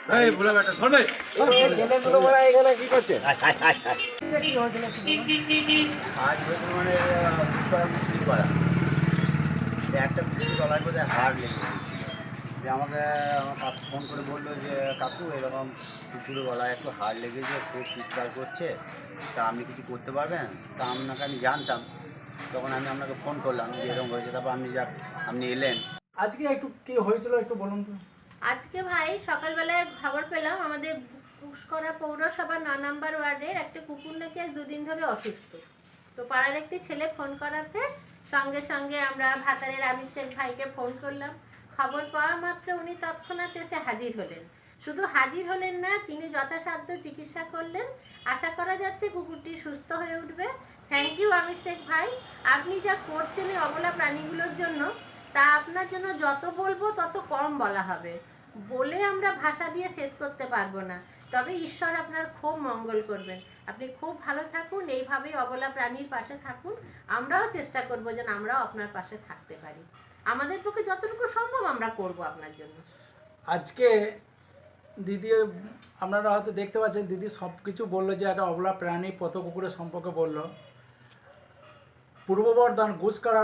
তাই তো করছে মানে একটা গলায় গেছিল যে আমাকে আমার ফোন করে বলল যে কাকু এরকম কুকুরের গলায় একটু হাড় লেগেছে খুব চিৎকার করছে তা আপনি কিছু করতে পারবেন তা আপনাকে আমি জানতাম তখন আমি আপনাকে ফোন করলাম যে এরকম হয়েছে তারপর আপনি যা আপনি এলেন। আজকে একটু কি হয়েছিল একটু বলুন তো। আজকে ভাই সকালবেলায় খবর পেলাম আমাদের পুষ্করা পৌরসভা ন নম্বর ওয়ার্ডের একটা কুকুর নাকি আজ দুদিন ধরে অসুস্থ। তো পাড়ার একটি ছেলে ফোন করাতে সঙ্গে সঙ্গে আমরা ভাতারের আমির শেখ ভাইকে ফোন করলাম। খবর পাওয়া মাত্র উনি তৎক্ষণাৎ এসে হাজির হলেন। শুধু হাজির হলেন না, তিনি যথাসাধ্য চিকিৎসা করলেন। আশা করা যাচ্ছে কুকুরটি সুস্থ হয়ে উঠবে। থ্যাংক ইউ আমির শেখ ভাই। আপনি যা করছেন এই অবলা প্রাণীগুলোর জন্য, তা আপনার জন্য যত বলব তত কম বলা হবে। বলে আমরা ভাষা দিয়ে শেষ করতে পারব না। তবে ঈশ্বর আপনার খুব মঙ্গল করবেন। আপনি খুব ভালো থাকুন, এইভাবেই অবলা প্রাণীর পাশে থাকুন। আমরাও চেষ্টা করব যেন আমরাও আপনার পাশে থাকতে পারি। আমাদের পক্ষে যতটুকু সম্ভব আমরা করব আপনার জন্য। আজকে দিদি, আপনারা হয়তো দেখতে পাচ্ছেন, দিদি সব কিছু বলল যে একটা অবলা প্রাণী পথ কুকুরের সম্পর্কে বলল। পূর্ব বর্ধমান ঘুষকারা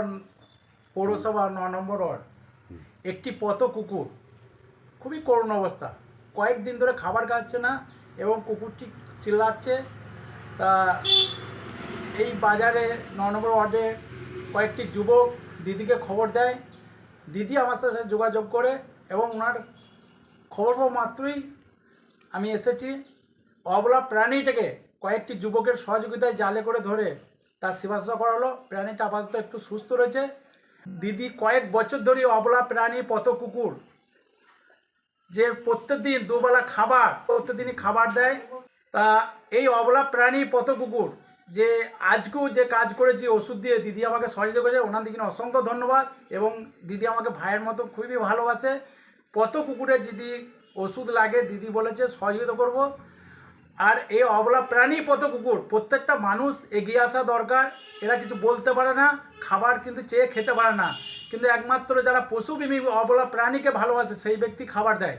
পৌরসভা ন নম্বর ওয়ার্ড। একটি পথ কুকুর খুবই করুণ অবস্থা। কয়েকদিন ধরে খাবার খাচ্ছে না এবং কুকুরটি চিল্লাচ্ছে। তা এই বাজারে ন নম্বর ওয়ার্ডে কয়েকটি যুবক দিদিকে খবর দেয়। দিদি আমার সাথে যোগাযোগ করে এবং ওনার খবর পাওয়া মাত্রই আমি এসেছি। অবলা প্রাণীটাকে কয়েকটি যুবকের সহযোগিতায় জালে করে ধরে তার সেবাসা করা হলো প্রাণীটা আপাতত একটু সুস্থ রয়েছে। দিদি কয়েক বছর ধরে অবলা প্রাণী পথ কুকুর। যে প্রত্যেকদিন দুবেলা খাবার, প্রত্যেকদিনই খাবার দেয়। তা এই অবলা প্রাণী পথ কুকুর যে আজকেও যে কাজ করেছি, ওষুধ দিয়ে দিদি আমাকে সহযোগিতা করেছে। ওনার দিকে অসংখ্য ধন্যবাদ এবং দিদি আমাকে ভাইয়ের মতো খুবই ভালোবাসে। পথ কুকুরের যদি ওষুধ লাগে, দিদি বলেছে, সহযোগিতা করব। আর এই অবলা প্রাণী পথ কুকুর? প্রত্যেকটা মানুষ এগিয়ে আসা দরকার। এরা কিছু বলতে পারে না, খাবার কিন্তু চেয়ে খেতে পারে না। কিন্তু একমাত্র যারা পশুপ্রেমী অবলা প্রাণীকে ভালোবাসে, সেই ব্যক্তি খাবার দেয়।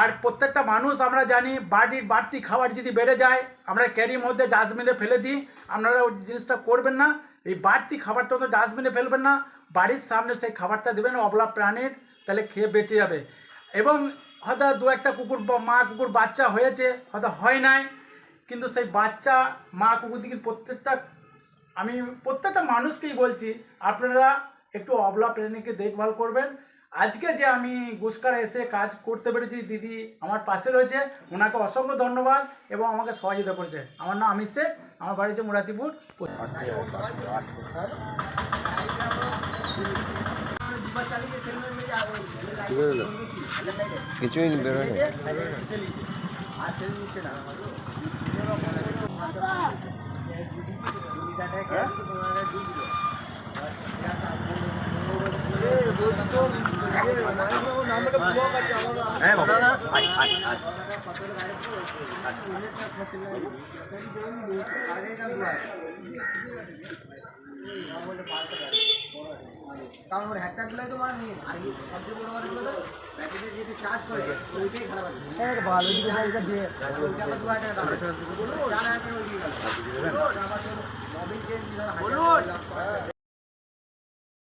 আর প্রত্যেকটা মানুষ আমরা জানি বাড়ির বাড়তি খাবার যদি বেড়ে যায়, আমরা ক্যারির মধ্যে ডাস্টবিনে ফেলে দিই। আপনারা ওই জিনিসটা করবেন না। এই বাড়তি খাবারটা তো ডাস্টবিনে ফেলবেন না। বাড়ির সামনে সেই খাবারটা দেবেন অবলা প্রাণীর। তাহলে খেয়ে বেঁচে যাবে। এবং হয়তো দু একটা কুকুর মা কুকুর বাচ্চা হয়েছে, হয়তো হয় নাই, কিন্তু সেই বাচ্চা, মা কুকুর দিকে প্রত্যেকটা, আমি প্রত্যেকটা মানুষকেই বলছি, আপনারা একটু অবলা প্রাণীকে দেখভাল করবেন। আজকে যে আমি গুসকার এসে কাজ করতে পেরেছি, দিদি আমার পাশে রয়েছে, ওনাকে অসংখ্য ধন্যবাদ এবং আমাকে সহযোগিতা করেছে। আমার নাম আমির শেখ, আমার বাড়ি হচ্ছে মুরাতিপুর আসতে কিছুই বেরোয় না হ্যাঁ? বাবা আয় আয় আয় কারণ ওর করে ওইটাই খারাপ চেঞ্জ বলুন।